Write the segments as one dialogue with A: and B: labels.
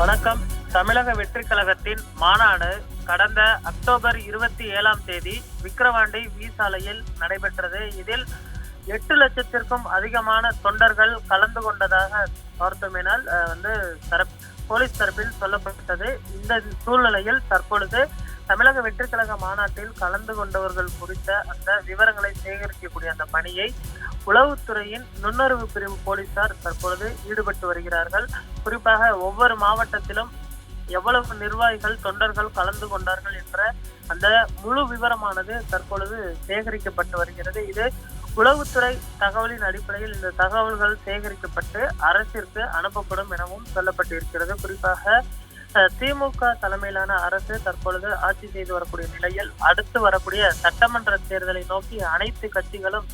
A: வணக்கம். தமிழக வெற்றி கழகத்தின் மாநாடு கடந்த அக்டோபர் இருபத்தி ஏழாம் தேதி விக்கிரவாண்டி வி சாலையில் நடைபெற்றது. இதில் எட்டு லட்சத்திற்கும் அதிகமான தொண்டர்கள் கலந்து கொண்டதாக பார்த்தோமேனால் வந்து தரப் போலீஸ் தரப்பில் சொல்லப்பட்டது. இந்த சூழ்நிலையில் தற்பொழுது தமிழக வெற்றி கழக மாநாட்டில் கலந்து கொண்டவர்கள் குறித்த அந்த விவரங்களை சேகரிக்கக்கூடிய அந்த பணியை உளவுத்துறையின் நுண்ணறிவு பிரிவு போலீசார் தற்பொழுது ஈடுபட்டு வருகிறார்கள். குறிப்பாக ஒவ்வொரு மாவட்டத்திலும் எவ்வளவு நிர்வாகிகள் தொண்டர்கள் கலந்து கொண்டார்கள் என்ற அந்த முழு விவரமானது தற்பொழுது சேகரிக்கப்பட்டு வருகிறது. இது உளவுத்துறை தகவலின் அடிப்படையில் இந்த தகவல்கள் சேகரிக்கப்பட்டு அரசிற்கு அனுப்பப்படும் எனவும் சொல்லப்பட்டிருக்கிறது. குறிப்பாக திமுக தலைமையிலான அரசு தற்பொழுது ஆட்சி செய்து வரக்கூடிய நிலையில் அடுத்து வரக்கூடிய சட்டமன்ற தேர்தலை நோக்கி அனைத்து கட்சிகளும்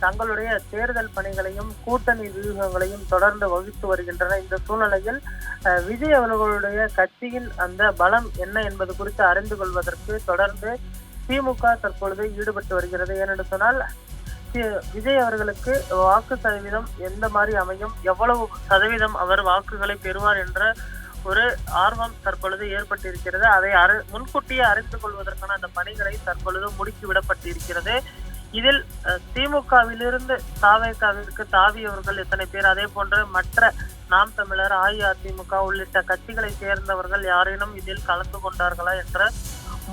A: தங்களுடைய தேர்தல் பணிகளையும் கூட்டணி வியூகங்களையும் தொடர்ந்து வகுத்து வருகின்றன. இந்த சூழ்நிலையில் அஹ், விஜய் அவர்களுடைய கட்சியின் அந்த பலம் என்ன என்பது குறித்து அறிந்து கொள்வதற்கு தொடர்ந்து திமுக தற்பொழுது ஈடுபட்டு வருகிறது. ஏனென்று சொன்னால் விஜய் அவர்களுக்கு வாக்கு சதவீதம் எந்த மாதிரி அமையும் எவ்வளவு சதவீதம் அவர் வாக்குகளை பெறுவார் என்ற ஒரு ஆர்வம் தற்பொழுது ஏற்பட்டிருக்கிறது. அதை அரு முன்கூட்டியே அறிந்து கொள்வதற்கான அந்த பணிகளை தற்பொழுது முடுக்கிவிடப்பட்டிருக்கிறது. இதில் திமுகவிலிருந்து தாவேகாவிற்கு தாவியவர்கள் எத்தனை பேர்? அதே போன்று மற்ற நாம் தமிழர் அஇஅதிமுக உள்ளிட்ட கட்சிகளை சேர்ந்தவர்கள் யாரேனும் இதில் கலந்து கொண்டார்களா என்ற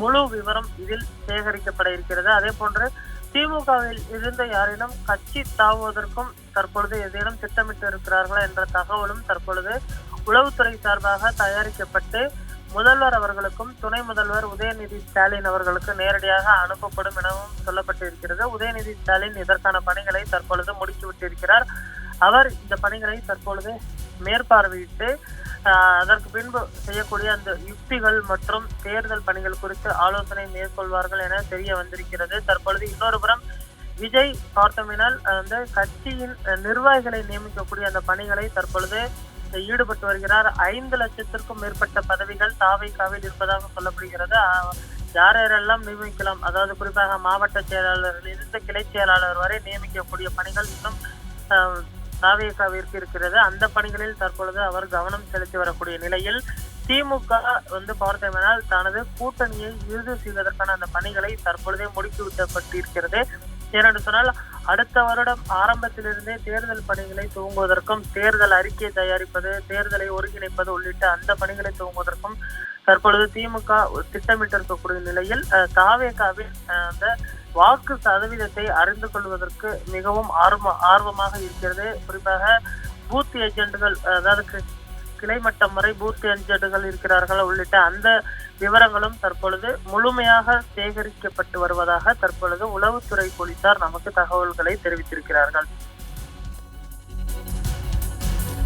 A: முழு விவரம் இதில் சேகரிக்கப்பட இருக்கிறது. அதே போன்று திமுகவில் இருந்த யாரேனும் கட்சி தாவுவதற்கும் தற்பொழுது ஏதேனும் திட்டமிட்டு இருக்கிறார்களா என்ற தகவலும் தற்பொழுது உளவுத்துறை சார்பாக தயாரிக்கப்பட்டு முதல்வர் அவர்களுக்கும் துணை முதல்வர் உதயநிதி ஸ்டாலின் அவர்களுக்கு நேரடியாக அனுப்பப்படும் எனவும் சொல்லப்பட்டிருக்கிறது. உதயநிதி ஸ்டாலின் இதற்கான பணிகளை தற்பொழுது முடுக்கிவிட்டிருக்கிறார் அவர் இந்த பணிகளை தற்பொழுது மேற்பார்வையிட்டு அதற்கு பின்பு செய்யக்கூடிய அந்த யுக்திகள் மற்றும் தேர்தல் பணிகள் குறித்து ஆலோசனை மேற்கொள்வார்கள் என தெரிய வந்திருக்கிறது. தற்பொழுது இன்னொரு புறம் விஜய் பார்த்தோமினால் அந்த கட்சியின் நிர்வாகிகளை நியமிக்கக்கூடிய அந்த பணிகளை தற்பொழுது ஈடுபட்டு வருகிறார். ஐந்து லட்சத்திற்கும் மேற்பட்ட பதவிகள் தாவைக்காவில் இருப்பதாக சொல்லப்படுகிறது. யார் யாரெல்லாம் நியமிக்கலாம்? அதாவது குறிப்பாக மாவட்ட செயலாளர்கள் இருந்து கிளை செயலாளர் வரை நியமிக்கக்கூடிய பணிகள் இன்னும் ஆஹ், தாவேகாவிற்கு இருக்கிறது. அந்த பணிகளில் தற்பொழுது அவர் கவனம் செலுத்தி வரக்கூடிய நிலையில் திமுக வந்து பார்த்தோம்னால் தனது கூட்டணியை இறுதி செய்வதற்கான அந்த பணிகளை தற்பொழுதே முடுக்கிவிட்டப்பட்டிருக்கிறது. ஏனென்று சொன்னால் அடுத்த வருடம் ஆரம்பத்திலிருந்தே தேர்தல் பணிகளை துவங்குவதற்கும் தேர்தல் அறிக்கை தயாரிப்பது தேர்தலை ஒருங்கிணைப்பது உள்ளிட்ட அந்த பணிகளை துவங்குவதற்கும் தற்பொழுது திமுக திட்டமிட்டிருக்கக்கூடிய நிலையில் தாவேகாவின் அந்த வாக்கு சதவீதத்தை அறிந்து கொள்வதற்கு மிகவும் ஆர்வ ஆர்வமாக இருக்கிறது. குறிப்பாக பூத் ஏஜென்ட்கள் அதாவது கி- கிளைமட்டம் வரை பூத் ஏஜென்ட்கள் இருக்கிறார்கள். உள்ளிட்ட அந்த விவரங்களும் தற்பொழுது முழுமையாக சேகரிக்கப்பட்டு வருவதாக தற்பொழுது உளவுத்துறை போலீசார் நமக்கு தகவல்களை தெரிவித்திருக்கிறார்கள்.